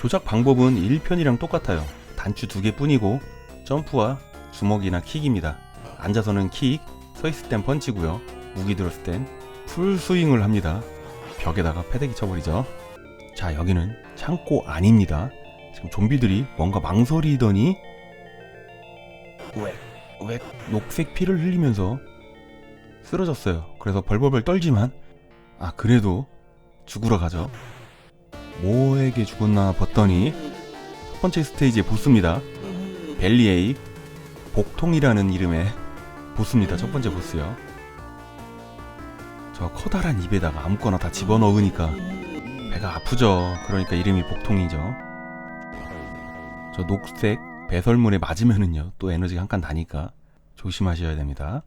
조작 방법은 1편이랑 똑같아요. 단추 두 개뿐이고 점프와 주먹이나 킥입니다. 앉아서는 킥, 서 있을 땐 펀치고요. 무기 들었을 땐 풀스윙을 합니다. 벽에다가 패대기 쳐버리죠. 자, 여기는 창고 아닙니다. 지금 좀비들이 뭔가 망설이더니 왜, 왜 녹색 피를 흘리면서 쓰러졌어요. 그래서 벌벌벌 떨지만 아 그래도 죽으러 가죠. 뭐에게 죽었나 봤더니 첫 번째 스테이지의 보스입니다. 벨리에이 복통이라는 이름의 보스입니다. 첫 번째 보스요. 저 커다란 입에다가 아무거나 다 집어넣으니까 배가 아프죠. 그러니까 이름이 복통이죠. 저 녹색 배설물에 맞으면은요 또 에너지가 한칸 다니까 조심하셔야 됩니다.